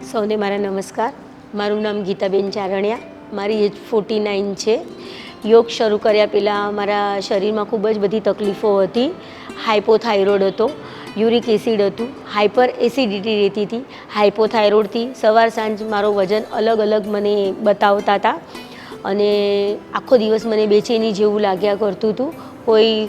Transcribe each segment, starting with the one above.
સૌને મારા નમસ્કાર. મારું નામ ગીતાબેન ચારણિયા. મારી એજ ફોર્ટી નાઇન છે. યોગ શરૂ કર્યા પહેલાં મારા શરીરમાં ખૂબ જ બધી તકલીફો હતી. હાઇપોથાઇરોઇડ હતો. યુરિક એસિડ હતું. હાઇપર એસિડિટી રહેતી હતી. હાઇપોથાઇરોઇડથી સવાર સાંજ મારો વજન અલગ અલગ મને બતાવતા હતા. અને આખો દિવસ મને બેચેની જેવું લાગ્યા કરતું હતું. કોઈ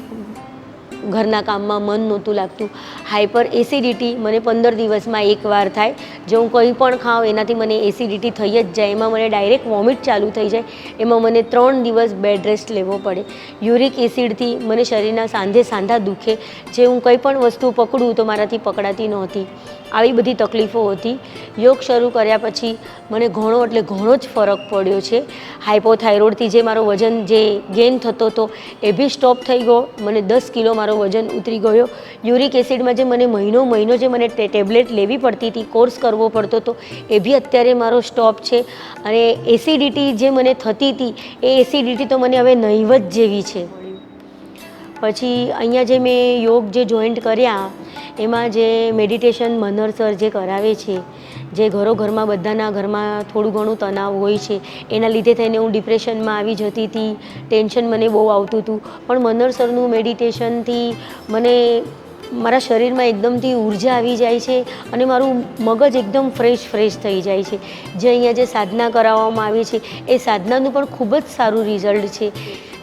ઘરના કામમાં મન નહોતું લાગતું. હાઈપર એસિડિટી મને પંદર દિવસમાં એકવાર થાય. જો હું કંઈ પણ ખાઉં, એનાથી મને એસિડિટી થઈ જ જાય. એમાં મને ડાયરેક્ટ વોમિટ ચાલુ થઈ જાય. એમાં મને ત્રણ દિવસ બેડ રેસ્ટ લેવો પડે. યુરિક એસિડથી મને શરીરના સાંધે સાંધા દુખે. જે હું કંઈ પણ વસ્તુ પકડું તો મારાથી પકડાતી નહોતી. આવી બધી તકલીફો હતી. યોગ શરૂ કર્યા પછી મને ઘણો એટલે ઘણો જ ફરક પડ્યો છે. હાઇપોથાઇરોઇડથી જે મારો વજન જે ગેઇન થતો હતો એ બી સ્ટોપ થઈ ગયો. મને દસ કિલો મારો વજન ઉતરી ગયો. યુરિક એસિડમાં જે મને મહિનો મહિનો જે મને ટેબ્લેટ લેવી પડતી હતી કોર્સ કરવો પડતો હતો, એ બી અત્યારે મારો સ્ટોપ છે. અને એસિડિટી જે મને થતી હતી, એ એસિડિટી તો મને હવે નહીવત જેવી છે. પછી અહીંયા જે મેં યોગ જે જોઈન્ટ કર્યા, એમાં જે મેડિટેશન મનર સર જે કરાવે છે જે ઘરો ઘરમાં બધાના ઘરમાં થોડું ઘણું તણાવ હોય છે, એના લીધે થઈને હું ડિપ્રેશનમાં આવી જતી હતી, ટેન્શન મને બહુ આવતું હતું. પણ મનર સરનું મેડિટેશનથી મને મારા શરીરમાં એકદમથી ઊર્જા આવી જાય છે અને મારું મગજ એકદમ ફ્રેશ ફ્રેશ થઈ જાય છે. જે અહીંયા જે સાધના કરાવવામાં આવી છે, એ સાધનાનું પણ ખૂબ જ સારું રિઝલ્ટ છે.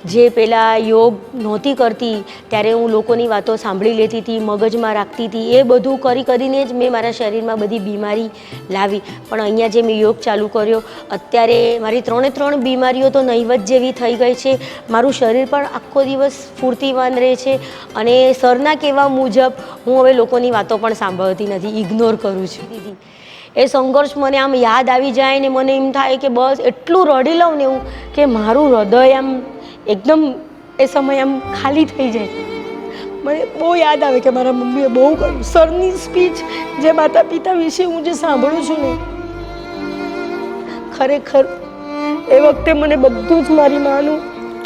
જે પહેલાં યોગ નહોતી કરતી, ત્યારે હું લોકોની વાતો સાંભળી લેતી હતી, મગજમાં રાખતી હતી. એ બધું કરી કરીને જ મેં મારા શરીરમાં બધી બીમારી લાવી. પણ અહીંયા જે મેં યોગ ચાલુ કર્યો, અત્યારે મારી ત્રણે ત્રણ બીમારીઓ તો નહીવત જેવી થઈ ગઈ છે. મારું શરીર પણ આખો દિવસ સ્ફૂર્તિવાન રહે છે અને સરના કહેવા મુજબ હું હવે લોકોની વાતો પણ સાંભળતી નથી ઇગ્નોર કરું છું. દીદી એ સંઘર્ષ મને આમ યાદ આવી જાય ને મને એમ થાય કે બસ એટલું રડી લઉં ને હું કે મારું હૃદય આમ એકદમ એ સમય આમ ખાલી થઈ જાય. મને બહુ યાદ આવે કે મારા મમ્મીએ બહુ કહ્યું સરની સ્પીચ જે માતા પિતા વિશે હું જે સાંભળું છું ને, ખરેખર એ વખતે મને બધું જ મારી માનું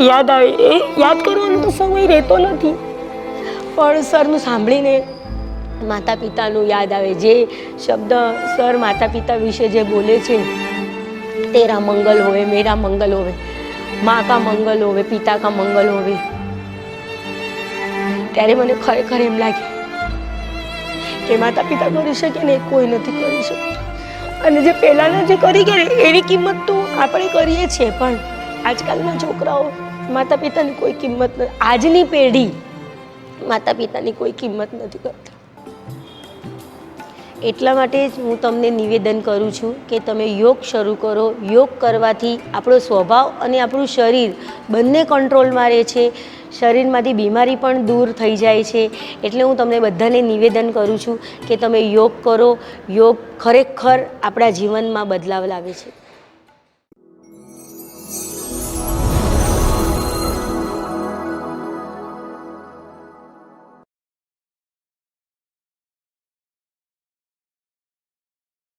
યાદ આવે. એ યાદ કરવાનો તો સમય રહેતો નથી. પણ સરનું સાંભળીને માતા પિતાનું યાદ આવે. જે શબ્દ સર માતા પિતા વિશે જે બોલે છે, તેરા મંગલ હોય, મેરા મંગલ હોવે માँ કા મંગલ હોવે, પિતા કા મંગલ હોવે. ત્યારે મને ખરેખર એમ લાગે કે માતા પિતા કરી શકે ને કોઈ નથી કરી શકતું. અને જે પહેલાંના જે કરી ગયા એની કિંમત તો આપણે કરીએ છીએ, પણ આજકાલના છોકરાઓ માતા પિતાની કોઈ કિંમત નથી આજની પેઢી માતા પિતાની કોઈ કિંમત નથી કરતા. એટલા માટે જ હું તમને નિવેદન કરું છું કે તમે યોગ શરૂ કરો. યોગ કરવાથી આપણો સ્વભાવ અને આપણું શરીર બંને કંટ્રોલમાં રહે છે. શરીરમાંથી બીમારી પણ દૂર થઈ જાય છે. એટલે હું તમને બધાને નિવેદન કરું છું કે તમે યોગ કરો. યોગ ખરેખર આપણા જીવનમાં બદલાવ લાવે છે.